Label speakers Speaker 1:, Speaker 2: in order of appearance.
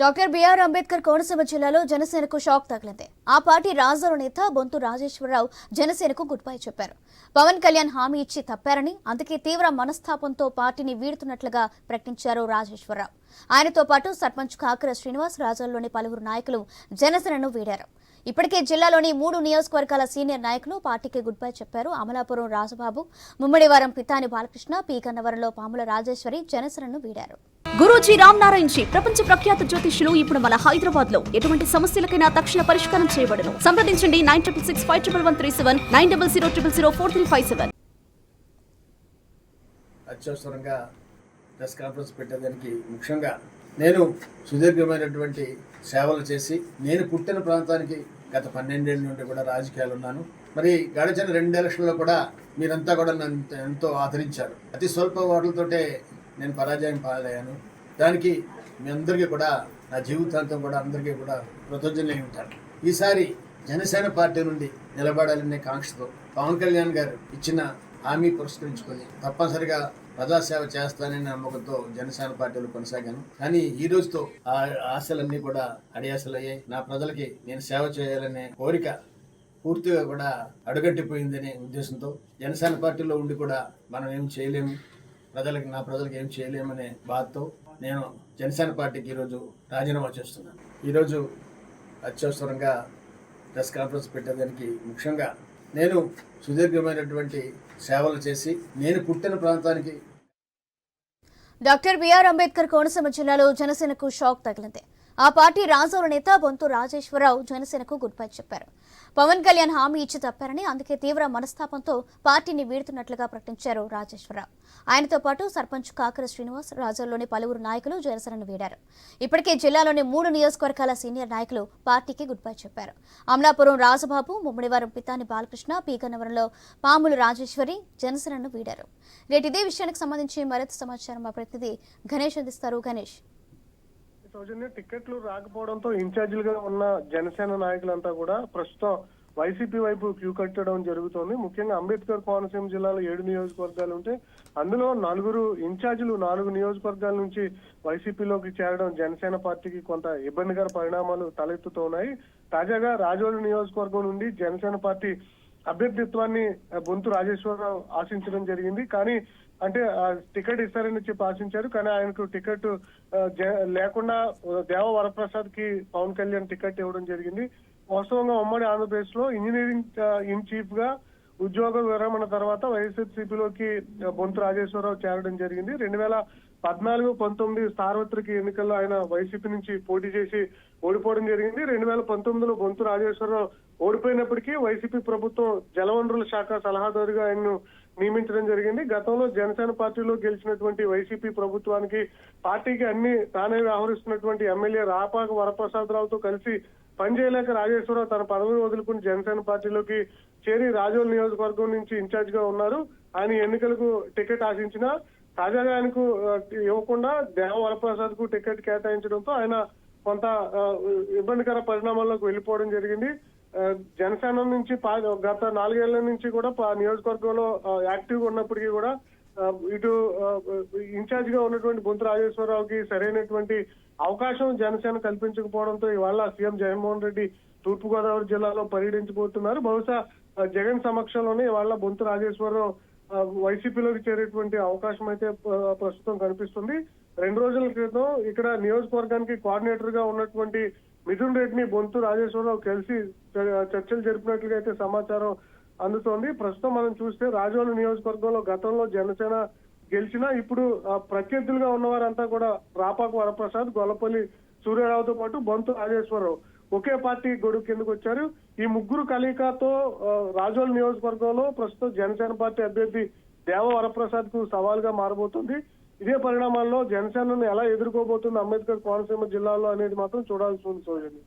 Speaker 1: Doctor BR Ambedkar Konaseema జిల్లాలో జనసేనకు shock తగిలింది. ఆ పార్టీ రాజాల నేత బొంతు రాజేశ్వరరావు జనసేనకు గుడ్ బై చెప్పారు. పవన్ కళ్యాణ్ హామీ ఇచ్చి తప్పారని అందుకే తీవ్ర మనస్తాపంతో పార్టీని వీడుతున్నట్లుగా ప్రకటించారు రాజేశ్వరరావు. ఆయనతో పాటు సర్పంచ్ కాకర శ్రీనివాస్ రాజాల్లోని పలువురు నాయకులు జనసేనను వీడారు. ఇప్పటికే జిల్లాలోని మూడు నియోజకవర్గాల సీనియర్ నాయకులు పార్టీకి గుడ్ బై చెప్పారు. అమలాపురం రాజబాబు ముమ్మడివారం పితాని బాలకృష్ణ పీ. గన్నవరంలో పాముల రాజేశ్వరి జనసేనను వీడారు.
Speaker 2: గురూజీ రామ్ నారాయణ్ జీ ప్రపంచ ప్రఖ్యాత జ్యోతిష్యులు ఇప్పుడు మన హైదరాబాద్లో ఎటువంటి సమస్యలకైనా తక్షణ పరిష్కారం చేయబడను. సంప్రదించండి nine triple six five triple one three seven nine double zero triple zero four three five seven.
Speaker 3: అత్యవసరంగా ప్రెస్ కాన్ఫరెన్స్ పెట్టేదానికి ముఖ్యంగా నేను సుదీర్ఘమైనటువంటి సేవలు చేసి నేను పుట్టిన ప్రాంతానికి గత పన్నెండేళ్ళ నుండి కూడా రాజకీయాలు ఉన్నాను. మరి గడిచిన రెండు ఎలక్షన్లో కూడా మీరంతా కూడా నన్ను ఎంతో ఆదరించారు. అతి స్వల్ప ఓట్లతోటే నేను పరాజయం పాలయ్యాను. దానికి మీ అందరికీ కూడా నా జీవితాంతం కూడా అందరికీ కూడా కృతజ్ఞులై ఉంటాను. ఈసారి జనసేన పార్టీ నుండి నిలబడాలనే కాంక్షతో పవన్ కళ్యాణ్ గారు ఇచ్చిన హామీ పురస్కరించుకొని తప్పనిసరిగా ప్రజాసేవ చేస్తానని నమ్మకంతో జనసేన పార్టీలో కొనసాగాను. కానీ ఈ రోజుతో ఆ ఆశలన్నీ కూడా అడియాసలయ్యాయి. నా ప్రజలకి నేను సేవ చేయాలనే కోరిక పూర్తిగా కూడా అడుగట్టిపోయిందనే ఉద్దేశంతో జనసేన పార్టీలో ఉండి కూడా మనం ఏం చేయలేము. ప్రజలకు నా ప్రజలకు ఏం చేయలేమనే బాధతో నేను జనసేన పార్టీకి ఈరోజు రాజీనామా చేస్తున్నాను. ఈరోజు అత్యవసరంగా ప్రెస్ కాన్ఫరెన్స్ పెట్టేదానికి ముఖ్యంగా నేను సుదీర్ఘమైనటువంటి సేవలు చేసి నేను పుట్టిన ప్రాంతానికి
Speaker 1: డాక్టర్ బిఆర్ అంబేద్కర్ కోనసీమ జిల్లాలో జనసేనకు షాక్ తగిలింది. ఆ పార్టీ రాజోల నేత బొంతు రాజేశ్వరరావు జనసేనకు గుడ్ బై చెప్పారు. పవన్ కళ్యాణ్ హామీ ఇచ్చి తప్పారని అందుకే తీవ్ర మనస్తాపంతో పార్టీని వీడుతున్నట్లుగా ప్రకటించారు రాజేశ్వరరావు. ఆయనతో పాటు సర్పంచ్ కాకర శ్రీనివాస్ రాజోల్లోని పలువురు నాయకులు జనసేనను వీడారు. ఇప్పటికే జిల్లాలోని మూడు నియోజకవర్గాల సీనియర్ నాయకులు పార్టీకి గుడ్ బై చెప్పారు. అమలాపురం రాజబాబు ముమ్మడివారం పితాని బాలకృష్ణ పీకన్నవరంలో పాములు రాజేశ్వరి జనసేనను వీడారు. రేటు ఇదే విషయానికి సంబంధించి మరింత సమాచారం మా ప్రతినిధి గణేష్ అందిస్తారు. గణేష్.
Speaker 4: సౌజన్య టికెట్లు రాకపోవడంతో ఇన్ఛార్జీలుగా ఉన్న జనసేన నాయకులంతా కూడా ప్రస్తుతం వైసీపీ వైపు క్యూ కట్టడం జరుగుతోంది. ముఖ్యంగా అంబేద్కర్ కోనసీమ జిల్లాలో ఏడు నియోజకవర్గాలు ఉంటే అందులో నలుగురు ఇన్ఛార్జీలు నాలుగు నియోజకవర్గాల నుంచి వైసీపీలోకి చేరడం జనసేన పార్టీకి కొంత ఇబ్బందికర పరిణామాలు తలెత్తుతున్నాయి తాజాగా రాజోలు నియోజకవర్గం నుండి జనసేన పార్టీ అభ్యర్థిత్వాన్ని బొంతు రాజేశ్వరరావు ఆశించడం జరిగింది. కానీ అంటే టికెట్ ఇస్తారని చెప్పి ఆశించారు. కానీ ఆయనకు టికెట్ జ- లేకుండా దేవ వరప్రసాద్కి పవన్ కళ్యాణ్ టికెట్ ఇవ్వడం జరిగింది. వాస్తవంగా ఉమ్మడి ఆంధ్రప్రదేశ్లో ఇంజనీరింగ్ ఇన్ చీఫ్గా ఉద్యోగ విరమణ తర్వాత వైఎస్ఆర్సీపీలోకి బొంతు రాజేశ్వరరావు చేరడం జరిగింది. రెండు వేల పద్నాలుగు పంతొమ్మిది సార్వత్రిక ఎన్నికల్లో ఆయన వైసీపీ నుంచి పోటీ చేసి ఓడిపోవడం జరిగింది. రెండు వేల పంతొమ్మిదిలో బొంతు రాజేశ్వరరావు ఓడిపోయినప్పటికీ వైసీపీ ప్రభుత్వం జలవనరుల శాఖ సలహాదారుగా ఆయన్ను నియమించడం జరిగింది. గతంలో జనసేన పార్టీలో గెలిచినటువంటి వైసీపీ ప్రభుత్వానికి పార్టీకి అన్ని తానే వ్యవహరిస్తున్నటువంటి ఎమ్మెల్యే రాపాక వరప్రసాదరావుతో కలిసి పనిచేయలేక రాజేశ్వరరావు తన పదవిని వదులుకుని జనసేన పార్టీలోకి చేరి రాజోల్ నియోజకవర్గం నుంచి ఇన్ఛార్జ్గా ఉన్నారు. ఆయన ఎన్నికలకు టికెట్ ఆశించిన తాజాగా ఆయనకు ఇవ్వకుండా దేవ వరప్రసాద్కు టికెట్ కేటాయించడంతో ఆయన కొంత ఇబ్బందికర పరిణామాల్లోకి వెళ్ళిపోవడం జరిగింది. జనసేన నుంచి గత నాలుగేళ్ళ నుంచి కూడా నియోజకవర్గంలో యాక్టివ్గా ఉన్నప్పటికీ కూడా ఇటు ఇన్ఛార్జ్గా ఉన్నటువంటి బొంతు రాజేశ్వరరావుకి సరైనటువంటి అవకాశం జనసేన కల్పించకపోవడంతో ఇవాళ సీఎం జగన్మోహన్ రెడ్డి తూర్పుగోదావరి జిల్లాలో పర్యటించబోతున్నారు. బహుశా జగన్ సమక్షంలోనే ఇవాళ బొంతు రాజేశ్వరరావు వైసీపీలోకి చేరేటువంటి అవకాశం అయితే ప్రస్తుతం కనిపిస్తుంది. రెండు రోజుల క్రితం ఇక్కడ నియోజకవర్గానికి కోఆర్డినేటర్గా ఉన్నటువంటి మిథున్ రెడ్డిని బొంతు రాజేశ్వరరావు కలిసి చర్చలు జరిపినట్లుగా అయితే సమాచారం అందుతోంది. ప్రస్తుతం మనం చూస్తే రాజోలు నియోజకవర్గంలో గతంలో జనసేన గెలిచినా ఇప్పుడు ప్రత్యర్థులుగా ఉన్నవారంతా కూడా రాపాకు వరప్రసాద్ గొల్లపల్లి సూర్యారావుతో పాటు బొంతు రాజేశ్వరరావు. ఒకే పార్టీ గొడుగు కిందకు వచ్చారు. ఈ ముగ్గురు కలయికతో రాజోల్ నియోజకవర్గంలో ప్రస్తుతం జనసేన పార్టీ అభ్యర్థి దేవ వరప్రసాద్కు సవాల్గా మారబోతుంది. ఇదే పరిణామాల్లో జనసేనను ఎలా ఎదుర్కోబోతుంది అంబేద్కర్ కోనసీమ జిల్లాలో అనేది మాత్రం చూడాల్సి ఉంది సౌజన్య.